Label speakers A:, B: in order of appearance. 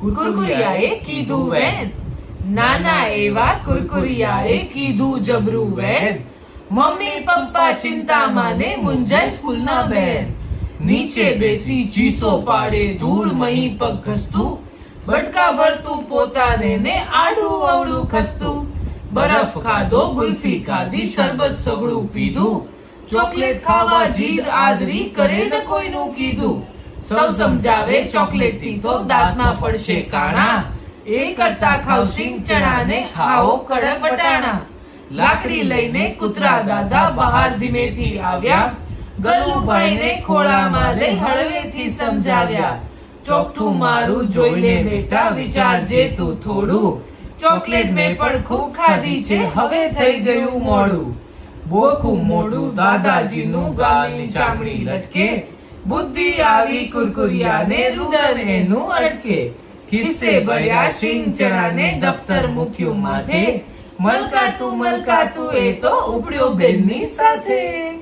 A: કુરકુરિયાએ કીધું વેન. નાના એવા કુરકુરિયાએ કીધું જબરું વેન. મમ્મી પપ્પા ચિંતામાં ને મુંજાય સ્કૂલના બેન. નીચે બેસી ચીસો પાડે ધૂળ મહી પગ ઘસતું બટકા ભરતું પોતાને ને આડું અવળું ખસતું. બરફ ખાધો, ગુલ્ફી ખાધી, શરબત સગડું પીધું. ચોકલેટ ખાવા જીદ આદરી કરે ને કોઈનું કીધું. સૌ સમજાવે ચોકલેટથી તો દાંતમાં પડશે કાણા. એ કરતા ખાવ ચણા ને ખાઓ કડક વટાણા. લાકડી લઈને કૂતરા દાદા બહાર ધીમેથી આવ્યા. ગલ્લુભાઈને ખોળામાં લઈ હળવેથી સમજાવ્યા. ચોકઠું મારું જોઈને બેટા વિચારજે તું થોડું. ચોકલેટ મેં પણ ખૂબ ખાધી છે, હવે થઈ ગયું મોડું. બોખું મોડું દાદાજીનું ગાલની ચામડી લટકે. બુદ્ધિ આવી કુરકુરિયાને રુદન એનું અટકે. ખિસ્સે ભર્યા શિંગ ચણાને દફતર મૂક્યું માથે. મલકાતું મલકાતું એ તો ઉપડ્યો બેનની સાથે.